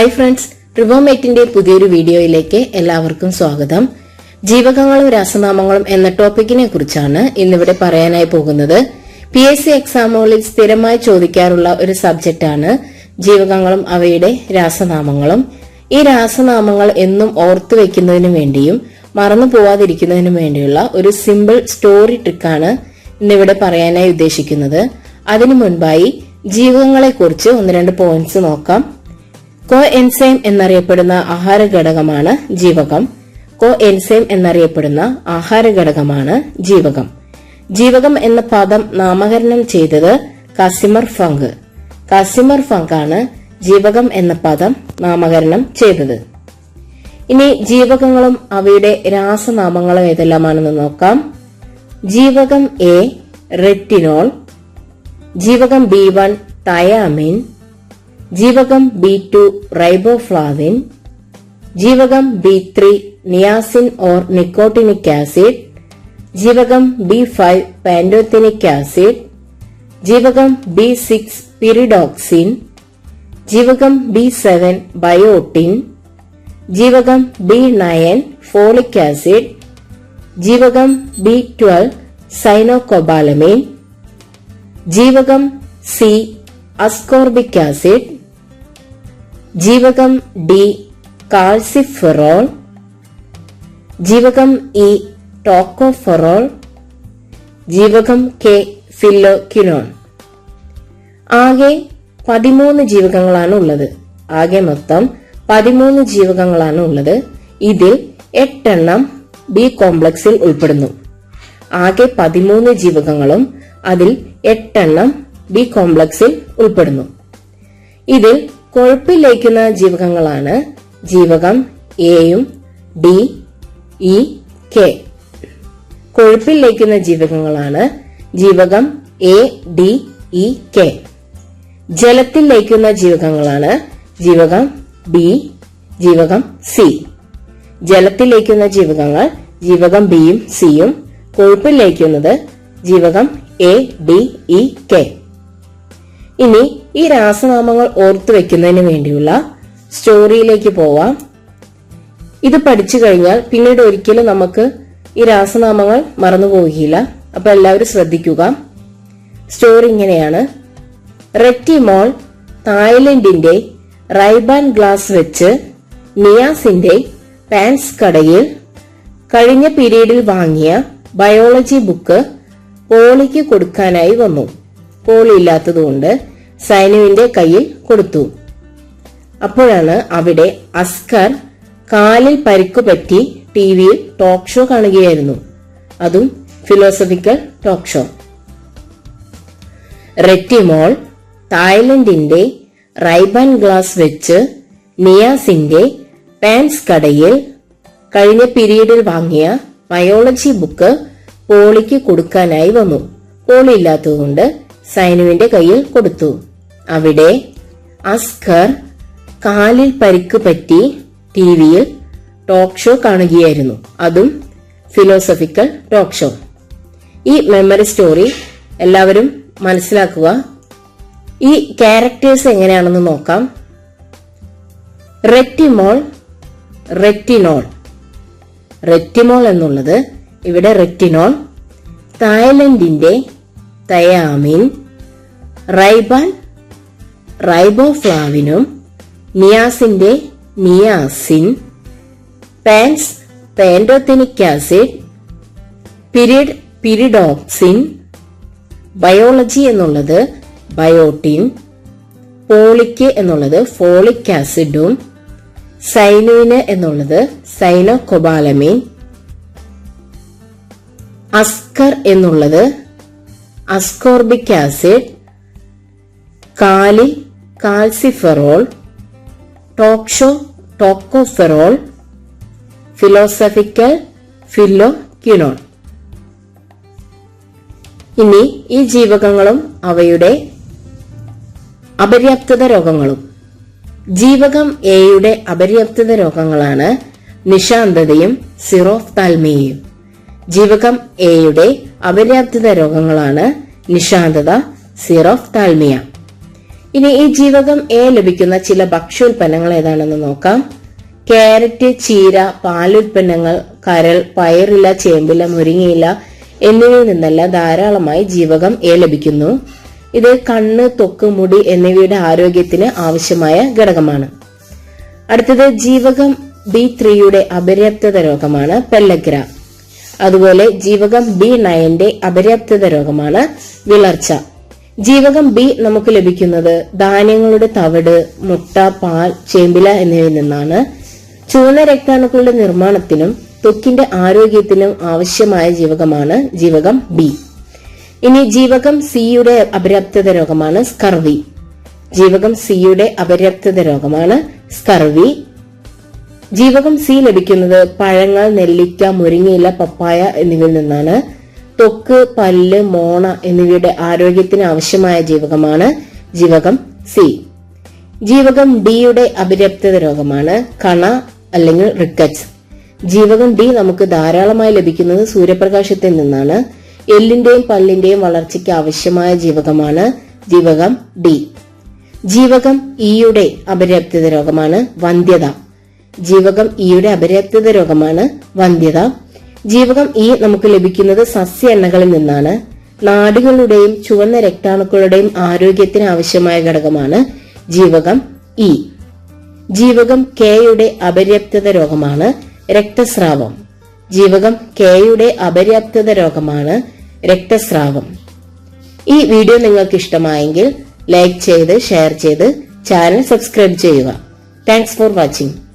Hi friends റിവോമേറ്റിന്റെ പുതിയൊരു വീഡിയോയിലേക്ക് എല്ലാവർക്കും സ്വാഗതം. ജീവകങ്ങളും രാസനാമങ്ങളും എന്ന ടോപ്പിക്കിനെ കുറിച്ചാണ് ഇന്നിവിടെ പറയാനായി പോകുന്നത്. പി എസ് സി എക്സാമുകളിൽ സ്ഥിരമായി ചോദിക്കാറുള്ള ഒരു സബ്ജക്റ്റാണ് ജീവകങ്ങളും അവയുടെ രാസനാമങ്ങളും. ഈ രാസനാമങ്ങൾ എന്നും ഓർത്തു വെക്കുന്നതിന് വേണ്ടിയും മറന്നു പോവാതിരിക്കുന്നതിനു വേണ്ടിയുള്ള ഒരു സിമ്പിൾ സ്റ്റോറി ട്രിക്കാണ് ഇന്നിവിടെ പറയാനായി ഉദ്ദേശിക്കുന്നത്. അതിനു മുൻപായി ജീവകങ്ങളെക്കുറിച്ച് ഒന്ന് രണ്ട് പോയിന്റ്സ് നോക്കാം. കോ എൻസൈം എന്നറിയപ്പെടുന്ന ആഹാര ഘടകമാണ് ജീവകം. കോ എൻസൈം എന്നറിയപ്പെടുന്ന ആഹാര ഘടകമാണ് ജീവകം. ജീവകം എന്ന പദം നാമകരണം ചെയ്തത് കാസിമർ ഫങ്ക്. കാസിമർ ഫങ്കാണ് ജീവകം എന്ന പദം നാമകരണം ചെയ്തത്. ഇനി ജീവകങ്ങളും അവയുടെ രാസനാമങ്ങളും ഏതെല്ലാമാണെന്ന് നോക്കാം. ജീവകം എ റെറ്റിനോൾ ജീവകം ബി വൺ തയാമിൻ ജീവകം ബി ടു റൈബോഫ്ലാവിൻ ജീവകം B three niacin or nicotinic acid ജീവകം ബി ഫൈവ് പാൻഡോത്തിനിക് ആസിഡ് ജീവകം ബി സിക്സ് പിരിഡോക്സിൻ ജീവകം ബി സെവൻ ബയോട്ടിൻ ജീവകം ബി നയൻ ഫോളിക് ആസിഡ് ജീവകം ബി ട്വൽവ് സൈനോകൊബാലമീൻ ജീവകം C ascorbic acid ജീവകം D calciferol ജീവകം E tocopherol ജീവകം കെ ഫില്ലോക്യുനോൺ ആകെ പതിമൂന്ന് ജീവകങ്ങളാണ് ഉള്ളത്. ആകെ മൊത്തം പതിമൂന്ന് ജീവകങ്ങളാണ് ഉള്ളത്. ഇതിൽ എട്ടെണ്ണം ബി കോംപ്ലക്സിൽ ഉൾപ്പെടുന്നു. ആകെ പതിമൂന്ന് ജീവകങ്ങളും അതിൽ എട്ടെണ്ണം ബി കോംപ്ലക്സിൽ ഉൾപ്പെടുന്നു. ഇതിൽ കൊഴുപ്പിൽ ലയിക്കുന്ന ജീവകങ്ങളാണ് ജീവകം എയും ഡി ഇ കെ. കൊഴുപ്പിൽ ലയിക്കുന്ന ജീവകങ്ങളാണ് ജീവകം എ ഡി ഇ കെ. ജലത്തിൽ ലയിക്കുന്ന ജീവകങ്ങളാണ് ജീവകം ബി ജീവകം സി. ജലത്തിൽ ലയിക്കുന്ന ജീവകങ്ങൾ ജീവകം ബിയും സിയും കൊഴുപ്പിൽ ലയിക്കുന്നത് ജീവകം എ ഡി ഇ കെ. ഇനി ഈ രാസനാമങ്ങൾ ഓർത്തു വെക്കുന്നതിന് വേണ്ടിയുള്ള സ്റ്റോറിയിലേക്ക് പോവാം. ഇത് പഠിച്ചു കഴിഞ്ഞാൽ പിന്നീട് ഒരിക്കലും നമുക്ക് ഈ രാസനാമങ്ങൾ മറന്നു പോവുകയില്ല. അപ്പൊ എല്ലാവരും ശ്രദ്ധിക്കുക. സ്റ്റോറി ഇങ്ങനെയാണ്. റെറ്റിമോൾ തായ്ലൻഡിന്റെ റൈബാൻ ഗ്ലാസ് വെച്ച് നിയാസിന്റെ പാൻസ് കടയിൽ കഴിഞ്ഞ പീരീഡിൽ വാങ്ങിയ ബയോളജി ബുക്ക് പോളിക്ക് കൊടുക്കാനായി വന്നു. പോളി ഇല്ലാത്തതുകൊണ്ട് സൈനുവിന്റെ കയ്യിൽ കൊടുത്തു. അപ്പോഴാണ് അവിടെ അസ്കർ കാലിൽ പരിക്കുപറ്റി ടി വിയിൽ ടോക്ക് ഷോ കാണുകയായിരുന്നു. അതും ഫിലോസഫിക്കൽ ടോക്ക് ഷോ. റെറ്റിമോൾ തായ്ലൻഡിന്റെ റൈബൻ ഗ്ലാസ് വെച്ച് നിയാസിന്റെ പാൻസ് കടയിൽ കഴിഞ്ഞ പീരീഡിൽ വാങ്ങിയ ബയോളജി ബുക്ക് പോളിക്ക് കൊടുക്കാനായി വന്നു. പോളി ഇല്ലാത്തതുകൊണ്ട് സൈനുവിന്റെ കയ്യിൽ കൊടുത്തു. അവിടെ അസ്കർ കാലിൽ പരിക്ക് പറ്റി ടി വിയിൽ ടോക്ക് ഷോ കാണുകയായിരുന്നു. അതും ഫിലോസഫിക്കൽ ടോക്ക് ഷോ ഈ മെമ്മറി സ്റ്റോറി എല്ലാവരും മനസ്സിലാക്കുക. ഈ ക്യാരക്ടേഴ്സ് എങ്ങനെയാണെന്ന് നോക്കാം. റെറ്റിമോൾ റെറ്റിനോൾ റെറ്റിമോൾ എന്നുള്ളത് ഇവിടെ റെറ്റിനോൾ തായ്ലൻഡിന്റെ തയാമിൻ റൈബാൻ റൈബോഫ്ലാവിനും നിയാസിന്റെ നിയാസിൻ പാൻസ് പാൻഡോതെനിക് ആസിഡ് പിരിഡ് പിരിഡോക്സിൻ ബയോളജി എന്നുള്ളത് ബയോട്ടിൻ പോളിക്ക് എന്നുള്ളത് ഫോളിക് ആസിഡും സൈനുവിന് എന്നുള്ളത് സൈനോകൊബാലമീൻ അസ്കർ എന്നുള്ളത് അസ്കോർബിക് ആസിഡ് കാലി calciferol talk show tocopherol philosophical phylloquinone ഇനി ഈ ജീവകങ്ങളും അവയുടെ അപര്യാപ്തത രോഗങ്ങളും. ജീവകം എയുടെ അപര്യാപ്തത രോഗങ്ങളാണ് നിശാന്തതയും സിറോഫ്താൽമിയയും ജീവകം എയുടെ അപര്യാപ്തത രോഗങ്ങളാണ് നിശാന്തത സിറോഫ്താൽമിയ ഇനി ഈ ജീവകം എ ലഭിക്കുന്ന ചില ഭക്ഷ്യോൽപ്പന്നങ്ങൾ ഏതാണെന്ന് നോക്കാം. ക്യാരറ്റ് ചീര പാലുൽപ്പന്നങ്ങൾ കരൾ പയറില ചേമ്പില മുരിങ്ങയില എന്നിവയിൽ നിന്നെല്ലാം ധാരാളമായി ജീവകം എ ലഭിക്കുന്നു. ഇത് കണ്ണ് തൊക്ക് മുടി എന്നിവയുടെ ആരോഗ്യത്തിന് ആവശ്യമായ ഘടകമാണ്. അടുത്തത് ജീവകം ബി ത്രീയുടെ അപര്യാപ്തത രോഗമാണ് പെല്ലഗ്ര. അതുപോലെ ജീവകം ബി നയന്റെ അപര്യാപ്തത രോഗമാണ് വിളർച്ച. ജീവകം ബി നമുക്ക് ലഭിക്കുന്നത് ധാന്യങ്ങളുടെ തവിട് മുട്ട പാൽ ചേമ്പില എന്നിവയിൽ നിന്നാണ്. ചുവന്ന രക്താണുക്കളുടെ നിർമ്മാണത്തിനും ത്വക്കിന്റെ ആരോഗ്യത്തിനും ആവശ്യമായ ജീവകമാണ് ജീവകം ബി. ഇനി ജീവകം സിയുടെ അപര്യാപ്തത രോഗമാണ് സ്കർവി. ജീവകം സിയുടെ അപര്യാപ്തത രോഗമാണ് സ്കർവി. ജീവകം സി ലഭിക്കുന്നത് പഴങ്ങൾ നെല്ലിക്ക മുരിങ്ങയില പപ്പായ എന്നിവയിൽ നിന്നാണ്. ത്വക്ക് പല്ല് മോണ എന്നിവയുടെ ആരോഗ്യത്തിന് ആവശ്യമായ ജീവകമാണ് ജീവകം സി. ജീവകം ഡിയുടെ അപര്യാപ്തത രോഗമാണ് കണ അല്ലെങ്കിൽ റിക്കറ്റ്സ് ജീവകം ഡി നമുക്ക് ധാരാളമായി ലഭിക്കുന്നത് സൂര്യപ്രകാശത്തിൽ നിന്നാണ്. എല്ലിന്റെയും പല്ലിന്റെയും വളർച്ചയ്ക്ക് ആവശ്യമായ ജീവകമാണ് ജീവകം ഡി. ജീവകം ഇയുടെ അപര്യാപ്തത രോഗമാണ് വന്ധ്യത. ജീവകം ഇയുടെ അപര്യാപ്തത രോഗമാണ് വന്ധ്യത. ജീവകം ഇ നമുക്ക് ലഭിക്കുന്നത് സസ്യ എണ്ണകളിൽ നിന്നാണ്. നാടുകളുടെയും ചുവന്ന രക്താണുക്കളുടെയും ആരോഗ്യത്തിന് ആവശ്യമായ ഘടകമാണ് ജീവകം ഇ. ജീവകം കെയുടെ അപര്യാപ്തത രോഗമാണ് രക്തസ്രാവം. ജീവകം കെയുടെ അപര്യാപ്തത രോഗമാണ് രക്തസ്രാവം. ഈ വീഡിയോ നിങ്ങൾക്ക് ഇഷ്ടമായെങ്കിൽ ലൈക്ക് ചെയ്ത് ഷെയർ ചെയ്ത് ചാനൽ സബ്സ്ക്രൈബ് ചെയ്യുക. Thanks for watching.